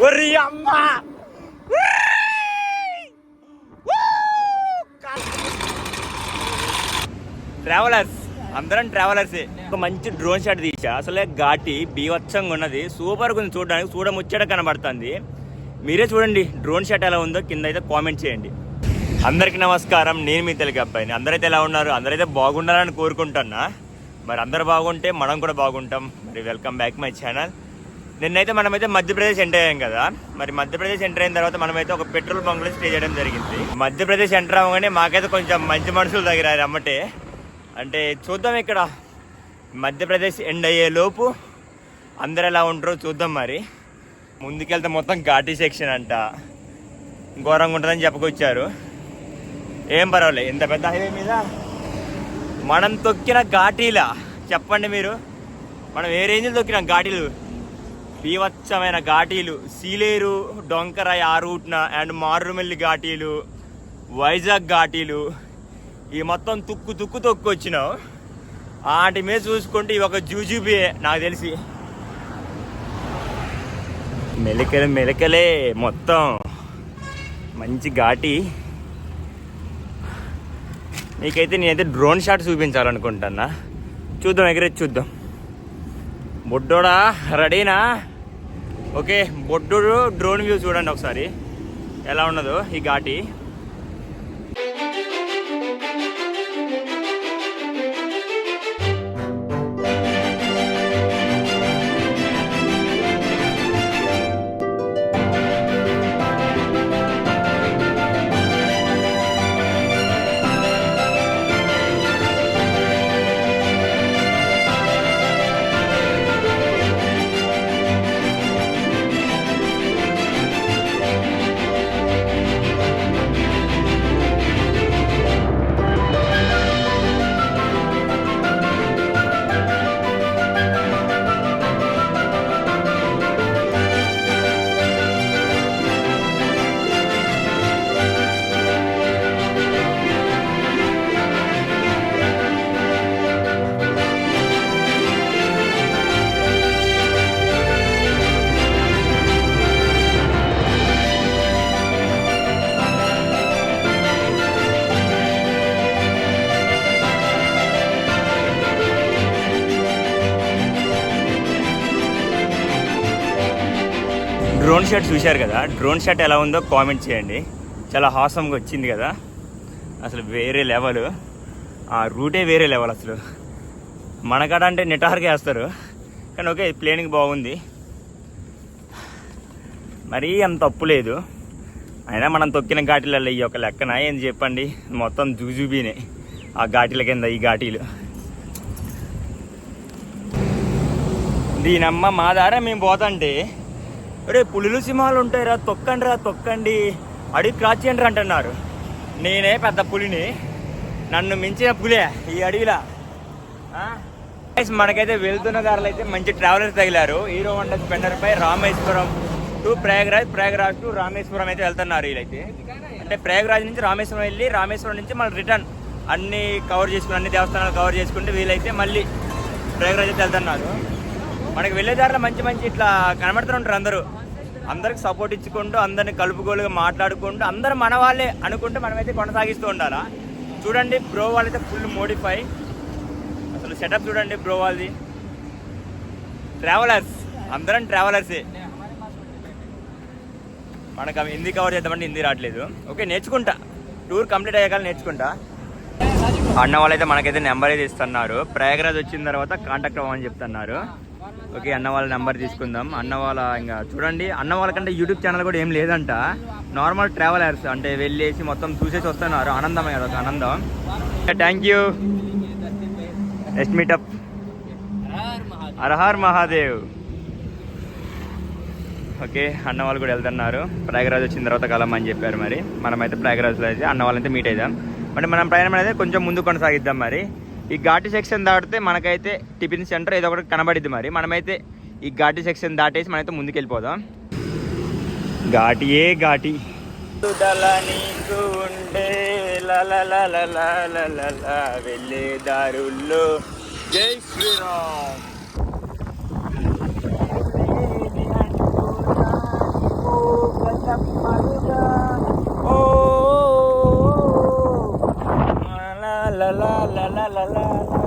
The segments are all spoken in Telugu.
ఒరి అమ్మ. ట్రావెలర్స్ అందరం ట్రావెలర్సే ఒక మంచి డ్రోన్ షాట్ తీసా. అసలే ఘాటి బీవత్సంగా ఉన్నది. సూపర్గా ఉంది చూడడానికి. చూడముచ్చట కనబడుతుంది. మీరే చూడండి డ్రోన్ షాట్ ఎలా ఉందో కింద అయితే కామెంట్ చేయండి. అందరికీ నమస్కారం. నేను మీ తెలుగు అబ్బాయిని. అందరైతే ఎలా ఉన్నారు? అందరైతే బాగుండాలని కోరుకుంటున్నా. మరి అందరు బాగుంటే మనం కూడా బాగుంటాం. మరి వెల్కమ్ బ్యాక్ మై ఛానల్ నిన్నైతే మనమైతే మధ్యప్రదేశ్ ఎంటర్ అయ్యాం కదా. మరి మధ్యప్రదేశ్ ఎంటర్ అయిన తర్వాత మనమైతే ఒక పెట్రోల్ బంక్లో స్టే చేయడం జరిగింది. మధ్యప్రదేశ్ ఎంటర్ అవ్వగానే మాకైతే కొంచెం మంచి మనుషులు దగ్గర అమ్మటే అంటే చూద్దాం ఇక్కడ. మధ్యప్రదేశ్ ఎండ్ అయ్యే లోపు అందరు ఎలా ఉంటారో చూద్దాం మరి. ముందుకెళ్తే మొత్తం ఘాటీ సెక్షన్ అంట. ఘోరంగా ఉంటుందని చెప్పుకొచ్చారు. ఏం పర్వాలేదు ఇంత పెద్ద హైవే మీద మనం తొక్కిన ఘాటీలా? చెప్పండి మీరు. మనం ఏ రేంజ్లో తొక్కిన ఘాటీలు? బీవత్సమైన ఘాటీలు. సీలేరు డొంకరాయ్ ఆ రూట్న అండ్ మారుమెల్లి ఘాటీలు వైజాగ్ ఘాటీలు. ఈ మొత్తం తుక్కు తుక్కు తొక్కు వచ్చినావు వాటి మీద చూసుకుంటే ఇవి ఒక జూజూబియే నాకు తెలిసి. మెలకలు మెలికలే మొత్తం. మంచి ఘాటి. నీకైతే నేనైతే డ్రోన్ షాట్ చూపించాలనుకుంటున్నా. చూద్దాం ఎగరేసి చూద్దాం. బొడ్డోడా రెడీనా? ఓకే బొడ్డు డ్రోన్ వ్యూ చూడండి ఒకసారి. ఎలా ఉన్నదో ఈ ఘాటి. షాట్ చూశారు కదా డ్రోన్ షాట్ ఎలా ఉందో కామెంట్ చేయండి. చాలా హాసంగా వచ్చింది కదా. అసలు వేరే లెవెల్ ఆ రూటే వేరే లెవెల్ అసలు. మనకాడ అంటే నిటార్గా వేస్తారు. కానీ ఓకే ప్లేనింగ్ బాగుంది. మరీ అంత తప్పు లేదు. అయినా మనం తొక్కిన ఘాటీలలో ఈ ఒక లెక్కన ఏం చెప్పండి? మొత్తం జూజూబీనే. ఆ ఘాటీల కింద ఈ ఘాటీలు. దీనమ్మ మా దారా మేము పోతాంటే రే పులులు సింహాలు ఉంటాయిరా తొక్కండి రా తొక్కండి. అడవి క్రాస్ చేయండి అంటున్నారు. నేనే పెద్ద పులిని. నన్ను మించిన పులే ఈ అడవిలా. మనకైతే వెళ్తున్న దారిలో అయితే మంచి ట్రావెలర్స్ తగిలారు. హీరో హోండా స్పెండర్ పై రామేశ్వరం టు ప్రయాగరాజ్ ప్రయాగరాజ్ టు రామేశ్వరం అయితే వెళ్తున్నారు వీళ్ళైతే. అంటే ప్రయాగరాజ్ నుంచి రామేశ్వరం వెళ్ళి రామేశ్వరం నుంచి మళ్ళీ రిటర్న్ అన్ని కవర్ చేసుకుని అన్ని దేవస్థానాలు కవర్ చేసుకుంటే వీళ్ళైతే మళ్ళీ ప్రయాగరాజ్ అయితే వెళ్తున్నారు. మనకి వెళ్ళే దారిలో మంచి మంచి ఇట్లా కనబడుతూ ఉంటారు అందరూ. అందరికి సపోర్ట్ ఇచ్చుకుంటూ అందరిని కలుపుకోలుగా మాట్లాడుకుంటూ అందరు మన వాళ్ళే అనుకుంటూ మనమైతే కొనసాగిస్తూ ఉండాలా? చూడండి బ్రో వాళ్ళైతే ఫుల్ మోడిఫై అసలు సెటప్ చూడండి బ్రో వాళ్ళది. ట్రావెలర్స్ అందరం ట్రావెలర్సే మనకు అవి హిందీ కవర్ చేద్దామంటే హిందీ రావట్లేదు. ఓకే నేర్చుకుంటా. టూర్ కంప్లీట్ అయ్యాక నేర్చుకుంటా. అన్న వాళ్ళైతే మనకైతే నెంబర్ అయితే ఇస్తున్నారు. ప్రయాగరాజ్ వచ్చిన తర్వాత కాంటాక్ట్ అవ్వమని చెప్తున్నారు. ఓకే అన్న వాళ్ళ నెంబర్ తీసుకుందాం. అన్న వాళ్ళ ఇంకా చూడండి అన్న వాళ్ళకంటే యూట్యూబ్ ఛానల్ కూడా ఏం లేదంట. నార్మల్ ట్రావెలర్స్ అంటే వెళ్ళేసి మొత్తం చూసేసి వస్తున్నారు. ఆనందమే అదొక ఆనందం. థ్యాంక్ యూ నెక్స్ట్ మీటప్ అర్హార్ మహాదేవ్ ఓకే అన్న వాళ్ళు కూడా వెళ్తున్నారు. ప్రయాగరాజ్ వచ్చిన తర్వాత కలమని చెప్పారు మరి. మనమైతే ప్రయాగరాజ్లో అయితే అన్న వాళ్ళైతే మీట్ అవుదాం అంటే మనం ప్రయాణం అనేది కొంచెం ముందు కొనసాగిద్దాం మరి. ఈ ఘాటి సెక్షన్ దాటితే మనకైతే టిఫిన్ సెంటర్ ఏదో ఒకటి కనబడిద్ది మరి. మనమైతే ఈ ఘాటి సెక్షన్ దాటేసి మనమైతే ముందుకు వెళ్ళిపోదాం ఘాటియే ఘాటి. నీకు ఉండే వెళ్ళే దారుల్లో. జై శ్రీరామ్. ఓ 啦啦啦啦啦啦。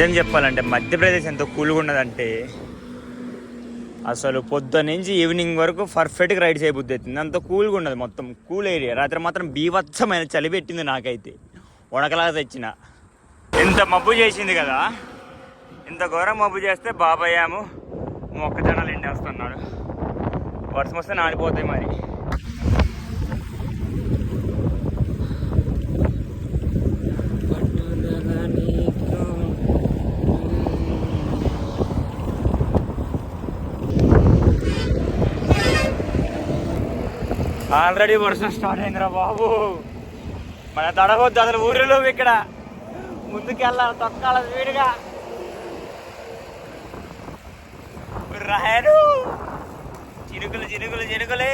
నిజం చెప్పాలంటే మధ్యప్రదేశ్ ఎంత కూల్గా ఉన్నదంటే అసలు పొద్దున్న నుంచి ఈవినింగ్ వరకు పర్ఫెక్ట్గా రైడ్ చేయబుద్ధి అవుతుంది. అంత కూల్గా ఉన్నది మొత్తం. Cool area. రాత్రి మాత్రం బీవత్సమైన చలి పెట్టింది నాకైతే. వణకలాగా తెచ్చిన. ఇంత మబ్బు చేసింది కదా. ఇంత ఘోరం మబ్బు చేస్తే బాబాయాము మొక్కజొన్నలు ఎండేస్తున్నాడు. వర్షం వస్తే నానిపోతాయి మరి. ఆల్రెడీ వర్షం స్టార్ట్ అయిందిరా బాబు. మన తడవద్దు అసలు ఊరిలో ఇక్కడ. ముందుకెళ్ళాలి తొక్కాల స్పీడ్గా రాయరు చినుకులు చినుకులు చినుకులే.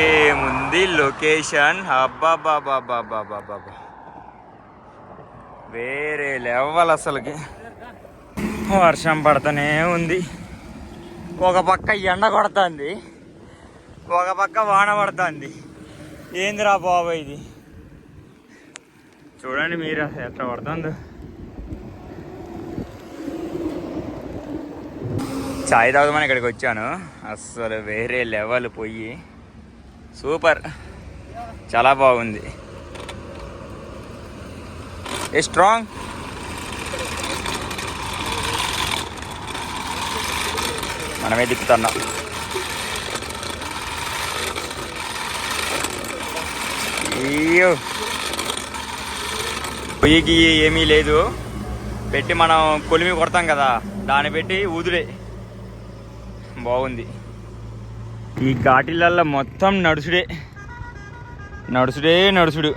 ఏముంది లొకేషన్? అబ్బాబాబాబాబాబాబా వేరే లెవెల్ అసలుకి. వర్షం పడుతూనే ఉంది. ఒక పక్క ఎండ కొడుతుంది. ఒక పక్క వాన పడుతుంది. ఏందిరా బాబు ఇది? చూడండి మీరు అసలు ఎట్లా పడుతుంది. చాయ్ తాగుదామని ఇక్కడికి వచ్చాను. అస్సలు వేరే లెవెల్ పోయి. సూపర్. చాలా బాగుంది. ఏ స్ట్రాంగ్ మనమే దిక్కుతున్నాం. అయ్యో. పొయ్యికి ఏమీ లేదు. పెట్టి మనం కొలిమి కొడతాం కదా దాన్ని పెట్టి ఊదుడే బాగుంది. ఈ ఘాటీలల్లో మొత్తం నడుచుడే. నడుచుడే నడుచుడు.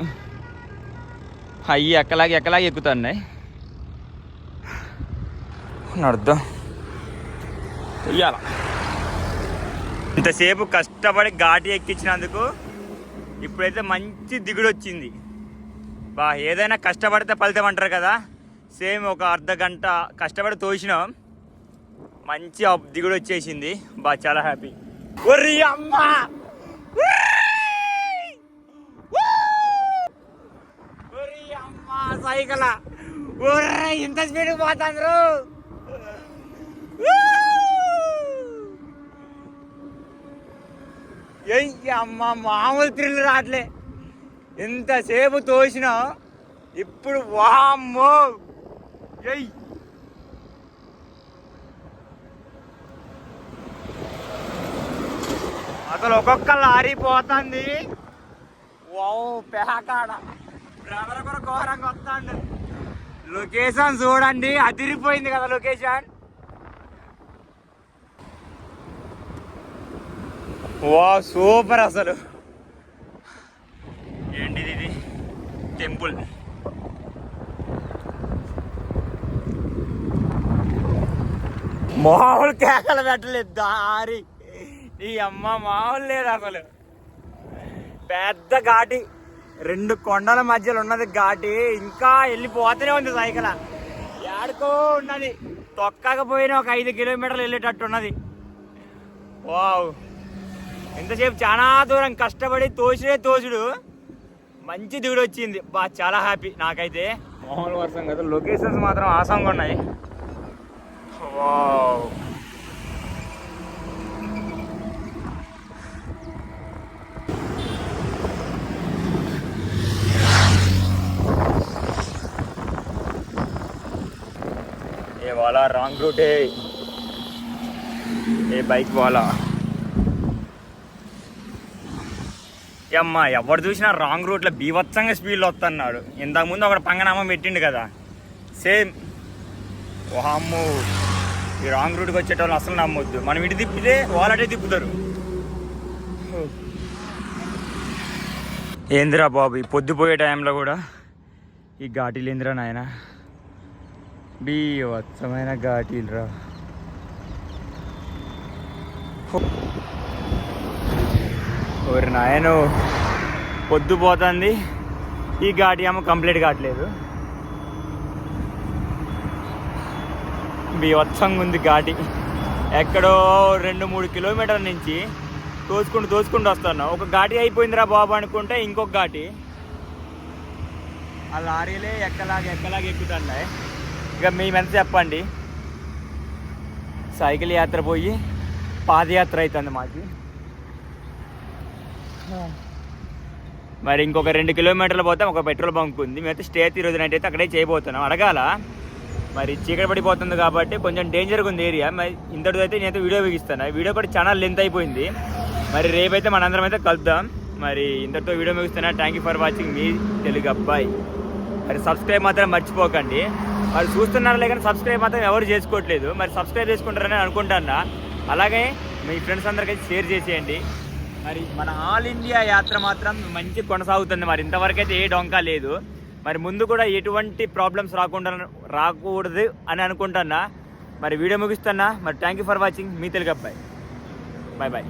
అయ్యి ఎక్కలాగి ఎక్కలాగి ఎక్కుతున్నాయి. నడుద్దాం. ఇయ్యాల. ఇంతసేపు కష్టపడి ఘాటి ఎక్కించినందుకు ఇప్పుడైతే మంచి దిగుడు వచ్చింది బా ఏదైనా కష్టపడితే ఫలితం అంటారు కదా? సేమ్ ఒక అర్ధ గంట కష్టపడి తోసినాం మంచి దిగుడు వచ్చేసింది బా చాలా హ్యాపీ. ఒర్రి అమ్మా! ఒర్రి సైకిల్. ఒర్రే ఇంత స్పీడ్ పోతాండ్రు. అమ్మ మామూలు థ్రిల్ రావట్లే ఎంతసేపు తోసినా ఇప్పుడు వామ్మో! ఎయ్ అసలు ఒక్కొక్క లారీ పోతుంది. వావ్ పేకాడ. బ్రదర్ కూడా ఘోరంగా వస్తాడు. లొకేషన్ చూడండి అదిరిపోయింది కదా లొకేషన్. వా సూపర్ అసలు. ఏంటిది ఇది టెంపుల్. మామూలు కేకలు పెట్టలేదు దారి. ఈ అమ్మ మామూలు లేదు అసలు. పెద్ద ఘాటి. రెండు కొండల మధ్యలో ఉన్నది ఘాటి. ఇంకా వెళ్ళిపోతూనే ఉంది సైకిల్. ఏడుకో ఉన్నది. తొక్కకపోయినా ఒక ఐదు కిలోమీటర్లు వెళ్ళేటట్టు ఉన్నది. వావ్. ఎంతసేపు చాలా దూరం కష్టపడి తోచుడే తోచుడు మంచి దిగుడు వచ్చింది. బా చాలా హ్యాపీ నాకైతే. మామూలు వర్షం కదా లొకేషన్స్ మాత్రం ఆసంగా ఉన్నాయి. ఏ వాలా రాంగ్ రూటే. ఏ బైక్ వాలా. అమ్మ ఎవరు చూసినా రాంగ్ రూట్లో బీభత్సంగా స్పీడ్లో వస్తున్నాడు ఇంతకుముందు ముందు పంగనామం పెట్టిండు కదా. సేమ్. వామ్మో ఈ రాంగ్ రూట్కి వచ్చేటోళ్ళు అసలు నమ్మొద్దు. మనం ఇటు తిప్పితే వాళ్ళు అటే తిప్పుతారు. ఏందిరా బాబు ఈ పొద్దుపోయే టైంలో కూడా ఈ ఘాటీలు ఏందిరా నాయన? బీవత్సమైన ఘాటీలు రా ఓరి నాయను పొద్దు పోతుంది. ఈ ఘాటి ఏమో కంప్లీట్ కావట్లేదు. బీవత్సంగా ఉంది ఘాటి. ఎక్కడో రెండు మూడు కిలోమీటర్ల నుంచి తోసుకుంటూ తోసుకుంటూ వస్తాను ఒక ఘాటి అయిపోయిందిరా బాబు అనుకుంటే ఇంకొక ఘాటి. ఆ లారీలే ఎక్కలాగా ఎక్కలాగా ఎక్కుతున్నాయి. ఇక మేమెంత చెప్పండి. సైకిల్ యాత్ర పోయి పాదయాత్ర అవుతుంది మాకు. మరి ఇంకొక రెండు కిలోమీటర్లు పోతే ఒక పెట్రోల్ బంక్ ఉంది. మేమైతే స్టే ఈరోజు నైట్ అయితే అక్కడే చేయబోతున్నాం. అడగాల? మరి చీకటి పడిపోతుంది కాబట్టి కొంచెం డేంజర్గా ఉంది ఏరియా. మరి ఇంతటితో అయితే నేనైతే వీడియో బిగిస్తాను వీడియో కూడా చాలా లెంత్ అయిపోయింది. మరి రేపైతే మనందరం అయితే కలుద్దాం. మరి ఇంతటితో వీడియో ముగిస్తున్నా. థ్యాంక్ యూ ఫర్ వాచింగ్ మీ తెలుగు అబ్బాయి. మరి సబ్స్క్రైబ్ మాత్రం మర్చిపోకండి. మరి చూస్తున్నారులే కానీ సబ్స్క్రైబ్ మాత్రం ఎవరు చేసుకోవట్లేదు. మరి సబ్స్క్రైబ్ చేసుకుంటారని అనుకుంటున్నా. అలాగే మీ ఫ్రెండ్స్ అందరికైతే షేర్ చేసేయండి. మరి మన ఆల్ ఇండియా యాత్ర మాత్రం మంచి కొనసాగుతుంది మరి. ఇంతవరకు అయితే ఏ డొంకా లేదు. మరి ముందు కూడా ఎటువంటి ప్రాబ్లమ్స్ రాకుండా రాకూడదు అని అనుకుంటున్నా. మరి వీడియో ముగిస్తున్నా. మరి థ్యాంక్ యూ ఫర్ వాచింగ్ మీ తెలుగు అబ్బాయి. Bye bye